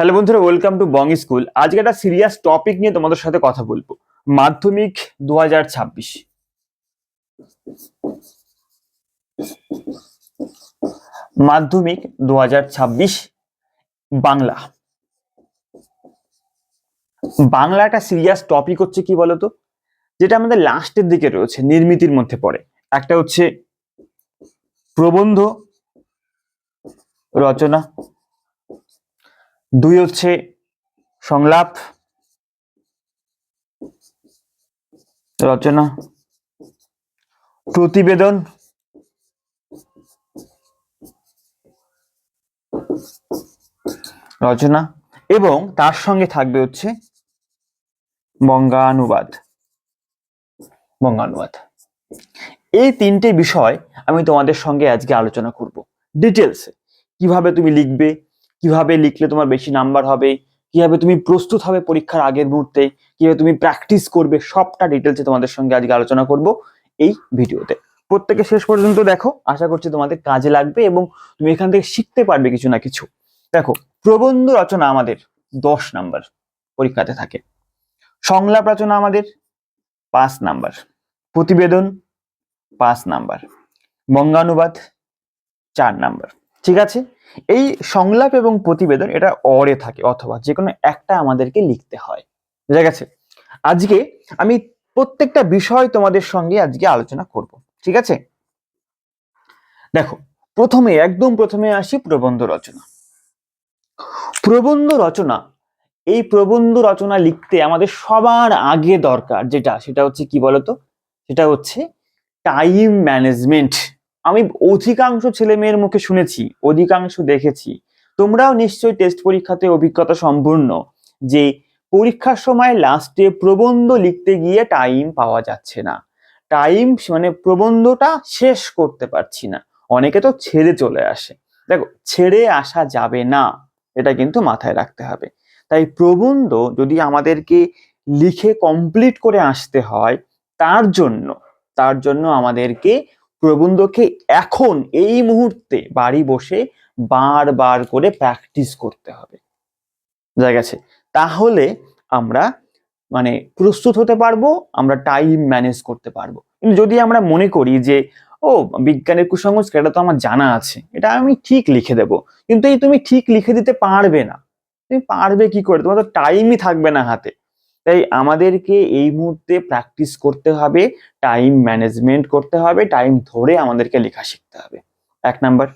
Hello বন্ধুরা welcome to Bong school আজকে একটা সিরিয়াস টপিক নিয়ে তোমাদের সাথে কথা বলব। মাধ্যমিক দু হাজার ছাব্বিশ। মাধ্যমিক দু হাজার ছাব্বিশ, বাংলা। বাংলা একটা সিরিয়াস টপিক হচ্ছে কি বলতো? যেটা আমাদের লাস্টের দিকে রয়েছে, নির্মিতির মধ্যে পড়ে। একটা হচ্ছে প্রবন্ধ রচনা। দুই হচ্ছে সংলাপ। রচনা। প্রতিবেদন। রচনা। এবং তার সঙ্গে থাকবে হচ্ছে বঙ্গানুবাদ। বঙ্গানুবাদ। এই তিনটে বিষয় আমি তোমাদের সঙ্গে আজকে আলোচনা করব। ডিটেলস কীভাবে তুমি লিখবে? কীভাবে লিখলে তোমার বেশি নাম্বার হবে, কীভাবে তুমি প্রস্তুত হবে পরীক্ষার আগের মুহূর্তে, কীভাবে তুমি প্র্যাকটিস করবে, সবটা ডিটেলসে তোমাদের সঙ্গে আজকে আলোচনা করব এই ভিডিওতে। প্রত্যেকে শেষ পর্যন্ত দেখো, আশা করছি তোমাদের কাজে লাগবে এবং তুমি এখান থেকে শিখতে পারবে কিছু না কিছু। দেখো, প্রবন্ধ রচনা আমাদের দশ নাম্বার পরীক্ষাতে থাকে। সংলাপ রচনা আমাদের পাঁচ নাম্বার। প্রতিবেদন পাঁচ নাম্বার। বঙ্গানুবাদ চার নাম্বার। ঠিক আছে? এই সংলাপ এবং প্রতিবেদন এটা অরে থাকে অথবা যে কোনো একটা আমাদেরকে লিখতে হয়। বুঝা গেছে? আজকে আমি প্রত্যেকটা বিষয় তোমাদের সঙ্গে আজকে আলোচনা করব, ঠিক আছে? দেখো, প্রথমে, একদম প্রথমে আসি প্রবন্ধ রচনা। প্রবন্ধ রচনা, এই প্রবন্ধ রচনা লিখতে আমাদের সবার আগে দরকার যেটা, সেটা হচ্ছে কি বলতো? সেটা হচ্ছে টাইম ম্যানেজমেন্ট আমি অধিকাংশ ছেলে মেয়ের মুখে শুনেছি, অধিকাংশ দেখেছি। তোমরাও নিশ্চয়ই টেস্ট পরীক্ষাতে অভিজ্ঞতা সম্পূর্ণ, যে পরীক্ষার সময় লাস্টে প্রবন্ধ লিখতে গিয়ে টাইম পাওয়া যাচ্ছে না। টাইম মানে প্রবন্ধটা শেষ করতে পারছি না। অনেকে তো ছেড়ে চলে আসে। দেখো, ছেড়ে আসা যাবে না, এটা কিন্তু মাথায় রাখতে হবে। তাই প্রবন্ধ যদি আমাদেরকে লিখে কমপ্লিট করে আসতে হয়, তার জন্য তার জন্য আমাদেরকে প্রবন্ধকে এখন এই মুহূর্তে বাড়ি বসে বারবার করে প্র্যাকটিস করতে হবে। বুঝা গেছে তাহলে আমরা মানে প্রস্তুত হতে পারব, আমরা টাইম ম্যানেজ করতে পারব। কিন্তু যদি আমরা মনে করি যে, ও, বিজ্ঞানের কুসংস্কার এটা তো আমার জানা আছে, এটা আমি ঠিক লিখে দেব। কিন্তু এই তুমি ঠিক লিখে দিতে পারবে না। তুমি পারবে কি করে? তোমার তো টাইমই থাকবে না হাতে। তাই আমাদেরকে এই মুহূর্তে প্র্যাকটিস করতে হবে টাইম ম্যানেজমেন্ট করতে হবে টাইম ধরে আমাদেরকে লেখা শিখতে হবে। এক নাম্বার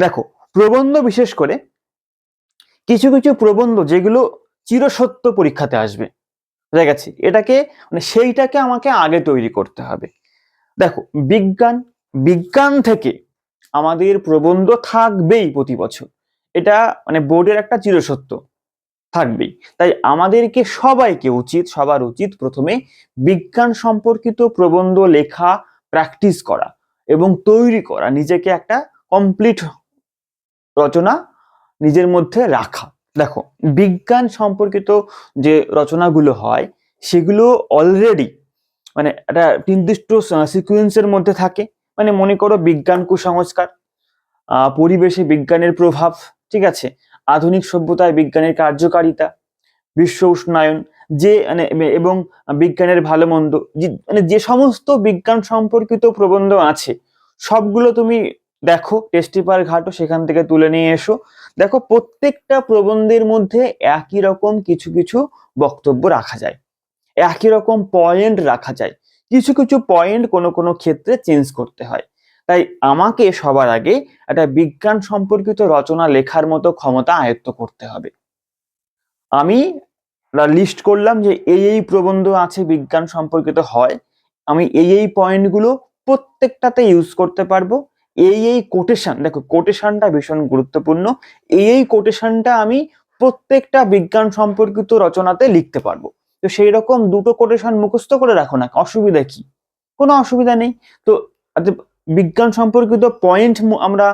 দেখো, প্রবন্ধ বিশেষ করে, কিছু কিছু প্রবন্ধ যেগুলো চিরসত্য পরীক্ষাতে আসবে, বুঝা গেছে? এটাকে মানে সেইটাকে আমাকে আগে তৈরি করতে হবে। দেখো, বিজ্ঞান বিজ্ঞান থেকে আমাদের প্রবন্ধ থাকবেই প্রতি বছর। এটা মানে বোর্ডের একটা চিরসত্য। থাকবেই। তাই আমাদেরকে সবাইকে উচিত, সবার উচিত প্রথমে বিজ্ঞান সম্পর্কিত প্রবন্ধ লেখা প্র্যাকটিস করা এবং তৈরি করা, নিজেকে একটা কমপ্লিট রচনা নিজের মধ্যে রাখা। দেখো, বিজ্ঞান সম্পর্কিত যে রচনাগুলো হয়, সেগুলো অলরেডি মানে একটা নির্দিষ্ট সিকুয়েন্সের মধ্যে থাকে। মানে মনে করো বিজ্ঞান কুসংস্কার পরিবেশে বিজ্ঞানের প্রভাব, ঠিক আছে? আধুনিক সভ্যতায় বিজ্ঞানের কার্যকারিতা, বিশ্ব উষ্ণায়ন, যে মানে এবং বিজ্ঞানের ভালো মন্দ মানে যে সমস্ত বিজ্ঞান সম্পর্কিত প্রবন্ধ আছে, সবগুলো তুমি দেখো, টেস্ট পেপার ঘাটো, সেখান থেকে তুলে নিয়ে এসো। দেখো, প্রত্যেকটা প্রবন্ধের মধ্যে একই রকম কিছু কিছু বক্তব্য রাখা যায়, একই রকম পয়েন্ট রাখা যায়, কিছু কিছু পয়েন্ট কোনো কোনো ক্ষেত্রে চেঞ্জ করতে হয়। তাই আমাকে সবার আগে একটা বিজ্ঞান সম্পর্কিত রচনা লেখার মতো ক্ষমতা আয়ত্ত করতে হবে। আমি লিস্ট করলাম যে এই এই প্রবন্ধ আছে বিজ্ঞান সম্পর্কিত হয় আমি এই এই পয়েন্টগুলো প্রত্যেকটাতে ইউজ করতে পারব। এই এই কোটেশন দেখো কোটেশনটা ভীষণ গুরুত্বপূর্ণ এই এই কোটেশনটা আমি প্রত্যেকটা বিজ্ঞান সম্পর্কিত রচনাতে লিখতে পারব। তো সেই রকম দুটো কোটেশন মুখস্থ করে রাখো না অসুবিধা কি? কোনো অসুবিধা নেই। তো আচ্ছা, বিজ্ঞান সম্পর্কিত পয়েন্ট আমরা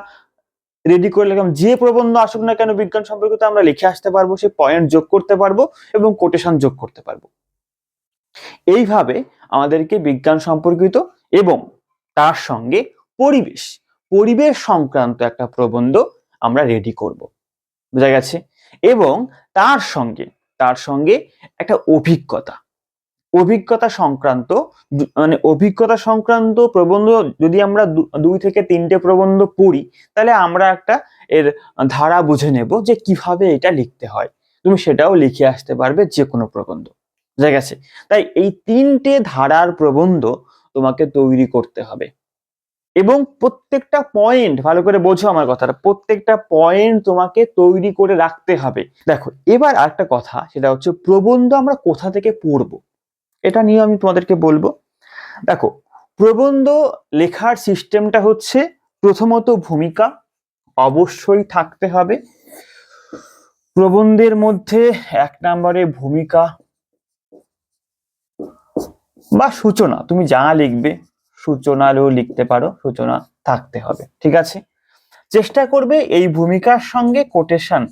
রেডি করে লিখলাম। যে প্রবন্ধ আসুক না কেন বিজ্ঞান সম্পর্কিত আমরা লিখে আসতে পারব, সে পয়েন্ট যোগ করতে পারব এবং কোটেশন যোগ করতে পারব। এইভাবে আমাদেরকে বিজ্ঞান সম্পর্কিত এবং তার সঙ্গে পরিবেশ পরিবেশ সংক্রান্ত একটা প্রবন্ধ আমরা রেডি করব। বোঝা গেছে? এবং তার সঙ্গে তার সঙ্গে একটা অভিজ্ঞতা। অভিজ্ঞতা সংক্রান্ত মানে অভিজ্ঞতা সংক্রান্ত প্রবন্ধ যদি আমরা দুই থেকে তিনটে প্রবন্ধ পড়ি, তাহলে আমরা একটা এর ধারা বুঝে নেব যে কীভাবে এটা লিখতে হয়। তুমি সেটাও লিখে আসতে পারবে যে কোনো প্রবন্ধ। বুঝা গেছে তাই এই তিনটে ধারার প্রবন্ধ তোমাকে তৈরি করতে হবে। এবং প্রত্যেকটা পয়েন্ট ভালো করে বোঝো আমার কথাটা, প্রত্যেকটা পয়েন্ট তোমাকে তৈরি করে রাখতে হবে। দেখো, এবার আরেকটা কথা, সেটা হচ্ছে প্রবন্ধ আমরা কোথা থেকে পড়ব? এটা নিয়ে আমি তোমাদেরকে বলব। দেখো, প্রবন্ধ লেখার সিস্টেমটা হচ্ছে প্রথমত ভূমিকা, অবশ্যই থাকতে হবে। প্রবন্ধের মধ্যে এক নম্বরে ভূমিকা বা সূচনা, তুমি যা লিখবে, সূচনারও লিখতে পারো, সূচনা থাকতে হবে, ঠিক আছে? চেষ্টা করবে এই ভূমিকার সঙ্গে কোটেশন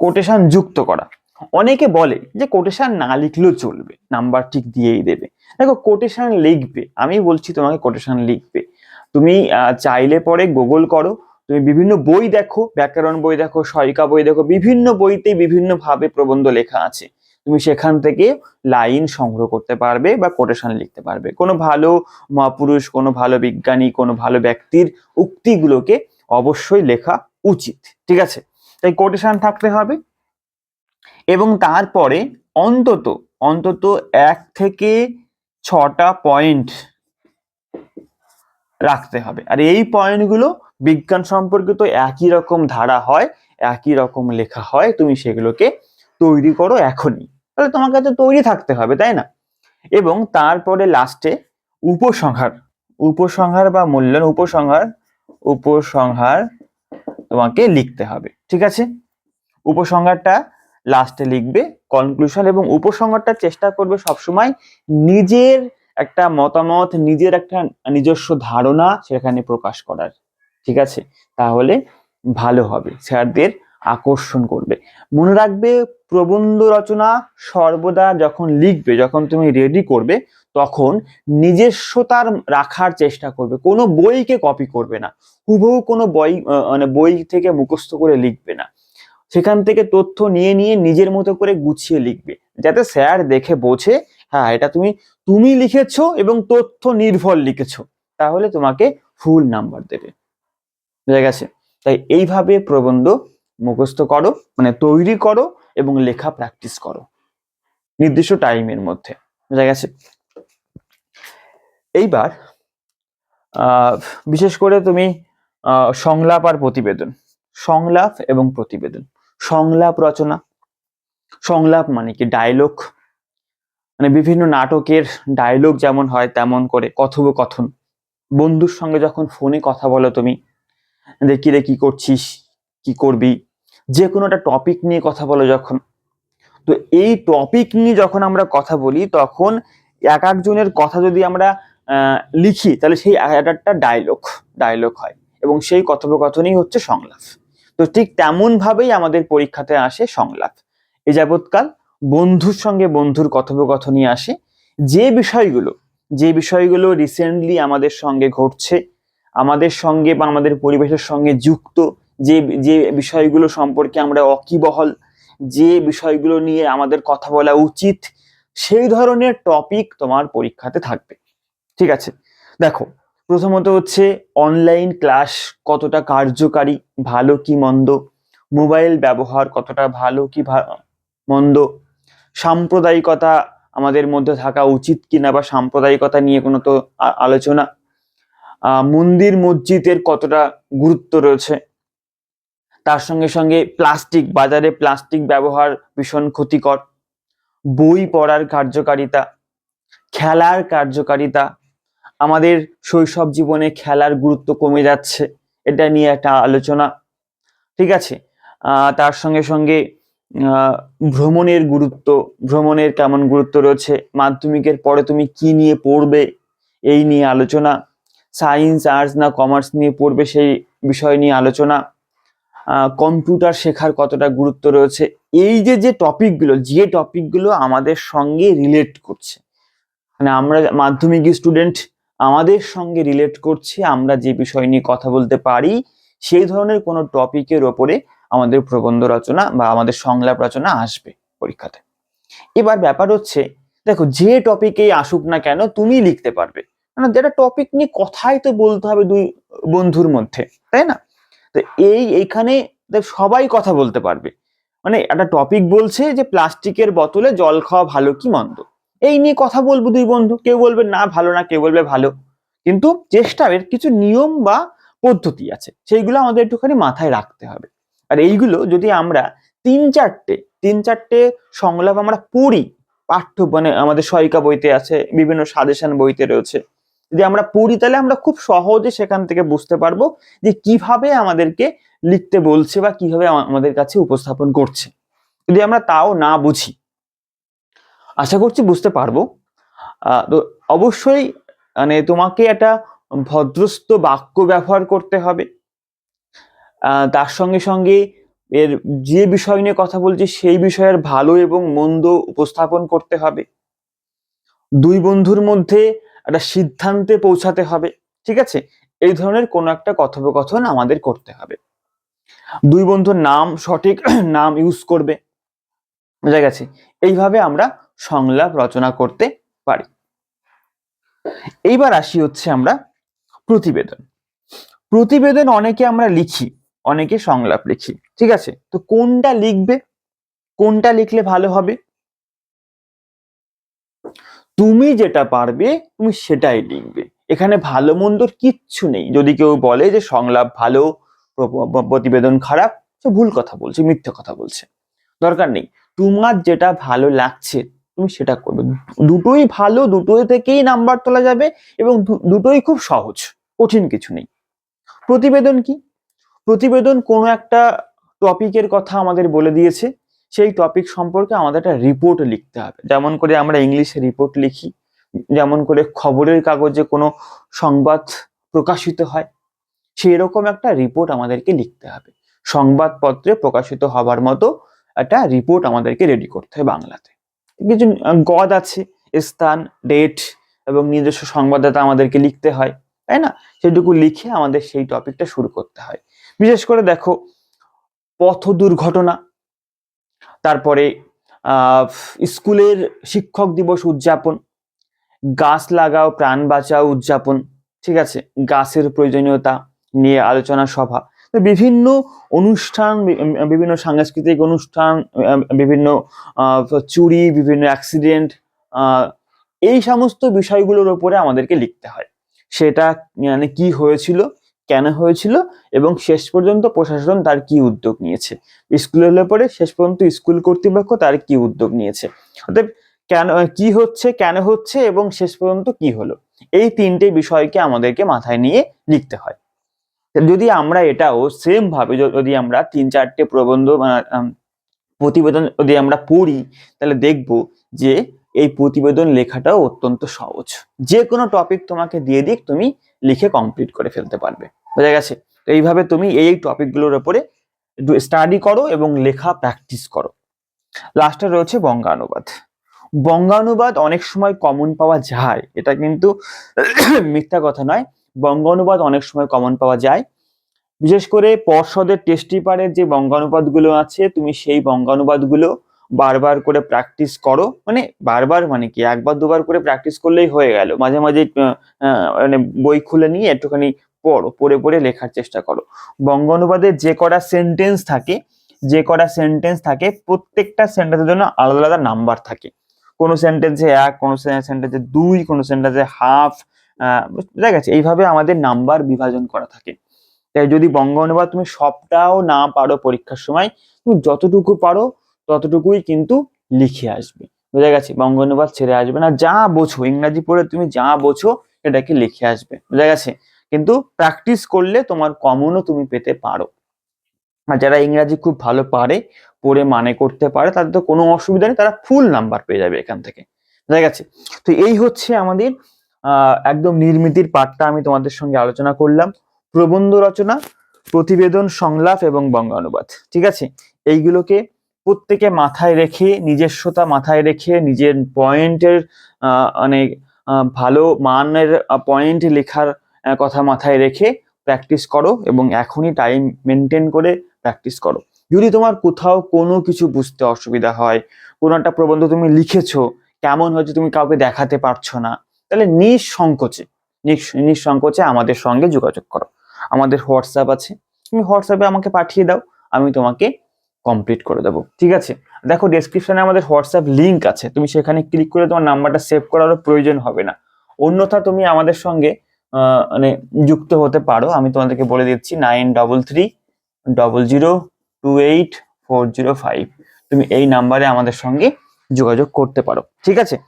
কোটেশন যুক্ত করা। অনেকে বলে যে কোটেশন না লিখলেও চলবে নাম্বার ঠিক দিয়েই দেবে। দেখো কোটেশন লিখবে, আমি বলছি তোমাকে কোটেশন লিখবে। তুমি চাইলে পরে গুগল করো, তুমি বিভিন্ন বই দেখো, ব্যাকরণ বই দেখো সহায়িকা বই দেখো, বিভিন্ন বইতে বিভিন্ন ভাবে প্রবন্ধ লেখা আছে। তুমি সেখান থেকে লাইন সংগ্রহ করতে পারবে বা কোটেশন লিখতে পারবে। কোনো ভালো মহাপুরুষ, কোনো ভালো বিজ্ঞানী, কোনো ভালো ব্যক্তির উক্তিগুলোকে অবশ্যই লেখা উচিত, ঠিক আছে? তাই কোটেশন থাকতে হবে। এবং তারপরে অন্তত অন্তত এক থেকে ছটা পয়েন্ট রাখতে হবে। আর এই পয়েন্টগুলো বিজ্ঞান সম্পর্কিত একই রকম ধারা হয়, একই রকম লেখা হয়, তুমি সেগুলোকে তৈরি করো এখনই। তাহলে তোমার কাছে তৈরি থাকতে হবে, তাই না? এবং তারপরে লাস্টে উপসংহার উপসংহার বা মূল্যায়ন, উপসংহার উপসংহার তোমাকে লিখতে হবে, ঠিক আছে? উপসংহারটা লাস্টে লিখবে কনক্লুশন এবং উপসংহারটা চেষ্টা করবে সবসময় নিজের একটা মতামত, নিজের একটা নিজস্ব ধারণা সেখানে প্রকাশ করার। ঠিক আছে? তাহলে ভালো হবে। স্যারদের আকর্ষণ করবে। মনে রাখবে, প্রবন্ধ রচনা সর্বদা যখন লিখবে, যখন তুমি রেডি করবে, তখন নিজস্বতার রাখার চেষ্টা করবে। কোনো বইকে কপি করবে না। হুবহু কোনো বই মানে বই থেকে মুখস্থ করে লিখবে না। সেখান থেকে তথ্য নিয়ে নিয়ে নিজের মতো করে গুছিয়ে লিখবে। যাতে স্যার দেখে বোঝে হ্যাঁ এটা তুমি তুমি লিখেছো এবং তথ্য নির্ভর লিখেছো। তাহলে তোমাকে ফুল নাম্বার দেবে। বুঝা গেছে? তাই এইভাবে প্রবন্ধ মুখস্থ করো মানে তৈরি করো এবং লেখা প্র্যাকটিস করো। নির্দিষ্ট টাইমের মধ্যে। বুঝা গেছে? এইবার বিশেষ করে তুমি সংলাপ আর প্রতিবেদন। সংলাপ এবং প্রতিবেদন। সংলাপ রচনা। সংলাপ মানে কি? ডায়লগ মানে বিভিন্ন নাটকের ডায়লগ যেমন হয় তেমন করে কথোপকথন। বন্ধুর সঙ্গে যখন ফোনে কথা বলো তুমি, যে রে কি করছিস? কি করবি? যে কোনো একটা টপিক নিয়ে কথা বলো যখন। তো এই টপিক নিয়ে যখন আমরা কথা বলি, তখন এক একজনের কথা যদি আমরা লিখি, তাহলে সেই এক একটা ডায়লগ ডায়লগ হয়। এবং সেই কথোপকথনই হচ্ছে সংলাপ। তো ঠিক তেমন ভাবেই আমাদের পরীক্ষাতে আসে সংলাপ। এ যাবৎকাল বন্ধুর সঙ্গে বন্ধুর কথোপকথনই আসে। যে বিষয়গুলো যে বিষয়গুলো রিসেন্টলি আমাদের সঙ্গে ঘটছে, আমাদের সঙ্গে বা আমাদের পরিবেশের সঙ্গে যুক্ত, যে যে বিষয়গুলো সম্পর্কে আমরা অকিবহল, যে বিষয়গুলো নিয়ে আমাদের কথা বলা উচিত, সেই ধরনের টপিক তোমার পরীক্ষাতে থাকবে। ঠিক আছে? দেখো প্রথমত হচ্ছে অনলাইন ক্লাস কতটা কার্যকারী, ভালো কি মন্দ? মোবাইল ব্যবহার কতটা ভালো কি মন্দ? সাম্প্রদায়িকতা আমাদের মধ্যে থাকা উচিত কিনা বা সাম্প্রদায়িকতা নিয়ে কোনো তো আলোচনা? মন্দির মসজিদের কতটা গুরুত্ব রয়েছে? তার সঙ্গে সঙ্গে প্লাস্টিক বাজারে প্লাস্টিক ব্যবহার ভীষণ ক্ষতিকর। বই পড়ার কার্যকারিতা, খেলার কার্যকারিতা আমাদের শৈশব জীবনে খেলার গুরুত্ব কমে যাচ্ছে। এটা নিয়ে একটা আলোচনা। ঠিক আছে? তার সঙ্গে সঙ্গে ভ্রমণের গুরুত্ব, ভ্রমণের কেমন গুরুত্ব রয়েছে, মাধ্যমিকের পরে তুমি কি নিয়ে পড়বে, এই নিয়ে আলোচনা। সায়েন্স, আর্টস না কমার্স নিয়ে পড়বে সেই বিষয় নিয়ে আলোচনা। কম্পিউটার শেখার কতটা গুরুত্ব রয়েছে, এই যে যে টপিকগুলো যে টপিকগুলো আমাদের সঙ্গে রিলেট করছে। মানে আমরা মাধ্যমিক স্টুডেন্ট আমাদের সঙ্গে রিলেট করছে, আমরা যে বিষয় নিয়ে কথা বলতে পারি, সেই ধরনের কোনো টপিকের ওপরে আমাদের প্রবন্ধ রচনা বা আমাদের সংলাপ রচনা আসবে পরীক্ষাতে। এবার ব্যাপার হচ্ছে, দেখো যে টপিকেই আসুক না কেন, তুমি লিখতে পারবে। মানে যেটা টপিক নিয়ে কথাই তো বলতে হবে দুই বন্ধুর মধ্যে, তাই না? তো এই, এইখানে সবাই কথা বলতে পারবে। মানে একটা টপিক বলছে যে প্লাস্টিকের বোতলে জল খাওয়া ভালো কি মন্দ? এই নিয়ে কথা বলব দুই বন্ধু। কেউ বলবে, না, ভালো না। কেউ বলবে, ভালো। কিন্তু চেষ্টার কিছু নিয়ম বা পদ্ধতি আছে। সেইগুলো আমাদের একটুখানি মাথায় রাখতে হবে। আর এইগুলো যদি আমরা তিন চারটে তিন চারটে সংলাপ আমরা পড়ি, পাঠ্য মানে আমাদের সহায়িকা বইতে আছে, বিভিন্ন সাজেশন বইতে রয়েছে। যদি আমরা পড়ি, তাহলে আমরা খুব সহজে সেখান থেকে বুঝতে পারব যে কীভাবে আমাদেরকে লিখতে বলছে বা কীভাবে আমাদের কাছে উপস্থাপন করছে। যদি আমরা তাও না বুঝি আশা করছি বুঝতে পারব। তো অবশ্যই মানে তোমাকে একটা ভদ্রস্থ বাক্য ব্যবহার করতে হবে। তার সঙ্গে সঙ্গে এর যে বিষয় নিয়ে কথা বলছি, সেই বিষয়ের ভালো এবং মন্দ উপস্থাপন করতে হবে। দুই বন্ধুর মধ্যে একটা সিদ্ধান্তে পৌঁছাতে হবে, ঠিক আছে? এই ধরনের কোনো একটা কথোপকথন আমাদের করতে হবে। দুই বন্ধুর নাম সঠিক নাম ইউজ করবে, বোঝা গেছে? এইভাবে আমরা সংলাপ রচনা করতে পারি। এইবার আসি হচ্ছে আমরা প্রতিবেদন। প্রতিবেদন অনেকে আমরা লিখি, অনেকে সংলাপ লিখি, ঠিক আছে? তো কোনটা লিখবে? কোনটা লিখলে ভালো হবে? তুমি যেটা পারবে, তুমি সেটাই লিখবে। এখানে ভালো মন্দর কিচ্ছু নেই। যদি কেউ বলে যে সংলাপ ভালো, প্র- প্র- প্রতিবেদন খারাপ, সে ভুল কথা বলছে, মিথ্যে কথা বলছে। দরকার নেই। তোমার যেটা ভালো লাগছে তুমি সেটা করবে। দুটোই ভালো, দুটোই থেকেই নাম্বার তোলা যাবে এবং দুটোই খুব সহজ, কঠিন কিছু নেই। প্রতিবেদন কি? প্রতিবেদন কোনো একটা টপিকের কথা আমাদের বলে দিয়েছে। সেই টপিক সম্পর্কে আমাদের একটা রিপোর্ট লিখতে হবে। যেমন করে আমরা ইংলিশে রিপোর্ট লিখি, যেমন করে খবরের কাগজে কোনো সংবাদ প্রকাশিত হয় সেই রকম একটা রিপোর্ট আমাদেরকে লিখতে হবে। সংবাদপত্রে প্রকাশিত হবার মতো একটা রিপোর্ট আমাদেরকে রেডি করতে হয় বাংলাতে। কিছু গদ আছে, স্থান ডেট এবং নিজস্ব সংবাদদাতা আমাদেরকে লিখতে হয়, তাই না? সেটুকু লিখে আমাদের সেই টপিকটা শুরু করতে হয়। বিশেষ করে দেখো, পথ দুর্ঘটনা, তারপরে স্কুলের শিক্ষক দিবস উদযাপন, গাছ লাগাও, প্রাণ বাঁচাও উদযাপন, ঠিক আছে? গাছের প্রয়োজনীয়তা নিয়ে আলোচনা সভা বিভিন্ন অনুষ্ঠান বিভিন্ন সাংস্কৃতিক অনুষ্ঠান বিভিন্ন চুরি, বিভিন্ন অ্যাক্সিডেন্ট এই সমস্ত বিষয়গুলোর উপরে আমাদেরকে লিখতে হয়। সেটা মানে কি হয়েছিল, কেন হয়েছিল এবং শেষ পর্যন্ত প্রশাসন তার কি উদ্যোগ নিয়েছে। স্কুল হলে পরে শেষ পর্যন্ত স্কুল কর্তৃপক্ষ তার কি উদ্যোগ নিয়েছে। অতএব কেন, কি হচ্ছে, কেন হচ্ছে এবং শেষ পর্যন্ত কি হলো, এই তিনটে বিষয়কে আমাদেরকে মাথায় নিয়ে লিখতে হয়। যদি আমরা এটাও সেম ভাবে যদি আমরা তিন চারটে প্রবন্ধ প্রতিবেদন যদি আমরা পড়ি, তাহলে দেখব যে এই প্রতিবেদন লেখাটাও অত্যন্ত সহজ। যে কোনো টপিক তোমাকে দিয়ে দিক, তুমি লিখে কমপ্লিট করে ফেলতে পারবে। বোঝা গেছে? তো এইভাবে তুমি এই টপিকগুলোর উপরে স্টাডি করো এবং লেখা প্র্যাকটিস করো। লাস্টে রয়েছে বঙ্গানুবাদ। বঙ্গানুবাদ অনেক সময় কমন পাওয়া যায়। এটা কিন্তু মিথ্যা কথা নয়। বঙ্গানুবাদ অনেক সময় কমন পাওয়া যায়। বিশেষ করে পর্ষদের টেস্ট পেপারের যে বঙ্গানুবাদগুলো আছে, তুমি সেই বঙ্গানুবাদগুলো বারবার করে প্র্যাকটিস করো। মানে বারবার মানে কি? একবার, দুবার করে প্র্যাকটিস করলেই হয়ে গেল। মাঝে মাঝে মানে বই খুলে নিয়ে একটুখানি পড়ো, পড়ে পড়ে লেখার চেষ্টা করো। বঙ্গানুবাদের যে কটা সেন্টেন্স থাকে, যে কটা সেন্টেন্স থাকে, প্রত্যেকটা সেন্টেন্সের জন্য আলাদা আলাদা নাম্বার থাকে। কোনো সেন্টেন্সে এক, কোনো সেন্টেন্সে দুই, কোনো সেন্টেন্সে হাফ বুঝা গেছে? এইভাবে আমাদের নাম্বার বিভাজন করা থাকে। তাই যদি বঙ্গ অনুবাদ তুমি সবটাও না পারো পরীক্ষার সময়, তুমি যতটুকু পারো ততটুকুই কিন্তু লিখে আসবে। বোঝা গেছে? বঙ্গ অনুবাদ ছেড়ে আসবে না। যা বোঝো, ইংরাজি পড়ে তুমি যা বোঝো এটাকে লিখে আসবে। বোঝা গেছে? কিন্তু প্র্যাকটিস করলে তোমার কমনও তুমি পেতে পারো। আর যারা ইংরাজি খুব ভালো পারে, পড়ে মানে করতে পারে, তাদের তো কোনো অসুবিধা নেই। তারা ফুল নাম্বার পেয়ে যাবে এখান থেকে। বোঝা গেছে? তো এই হচ্ছে আমাদের একদম নির্মিতির পাঠটা আমি তোমাদের সঙ্গে আলোচনা করলাম। প্রবন্ধ রচনা, প্রতিবেদন, সংলাপ এবং বঙ্গানুবাদ, ঠিক আছে? এইগুলোকে প্রত্যেকে মাথায় রেখে, নিজস্বতা মাথায় রেখে, নিজের পয়েন্টের মানে ভালো মানের পয়েন্ট লেখার কথা মাথায় রেখে প্র্যাকটিস করো এবং এখনই টাইম মেনটেন করে প্র্যাকটিস করো। যদি তোমার কোথাও কোনো কিছু বুঝতে অসুবিধা হয়, কোনো একটা প্রবন্ধ তুমি লিখেছো, কেমন হয়েছে তুমি কাউকে দেখাতে পারছ না তাহলে নিঃসংকোচে, নিঃস- নিঃসংকোচে আমাদের সঙ্গে যোগাযোগ করো। আমাদের হোয়াটসঅ্যাপ আছে, তুমি হোয়াটসঅ্যাপে আমাকে পাঠিয়ে দাও, আমি তোমাকে কমপ্লিট করে দেবো। ঠিক আছে? দেখো ডেসক্রিপশনে আমাদের হোয়াটসঅ্যাপ লিঙ্ক আছে, তুমি সেখানে ক্লিক করে তোমার নাম্বারটা সেভ করারও প্রয়োজন হবে না। অন্যথা তুমি আমাদের সঙ্গে মানে যুক্ত হতে পারো। আমি তোমাদেরকে বলে দিচ্ছি nine double three double zero two eight four zero five তুমি এই নাম্বারে আমাদের সঙ্গে যোগাযোগ করতে পারো। ঠিক আছে?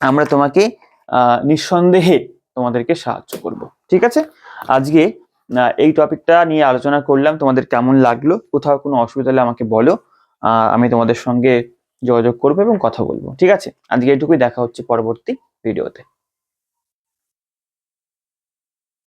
আমরা তোমাকে নিঃসন্দেহে তোমাদেরকে সাহায্য করব। ঠিক আছে? আজকে এই টপিকটা নিয়ে আলোচনা করলাম, তোমাদের কেমন লাগল? কোথাও কোনো অসুবিধা হলে আমাকে বলো। আমি তোমাদের সঙ্গে যোগাযোগ করব এবং কথা বলব। ঠিক আছে? আজকে এটুকুই, দেখা হচ্ছে পরবর্তী ভিডিওতে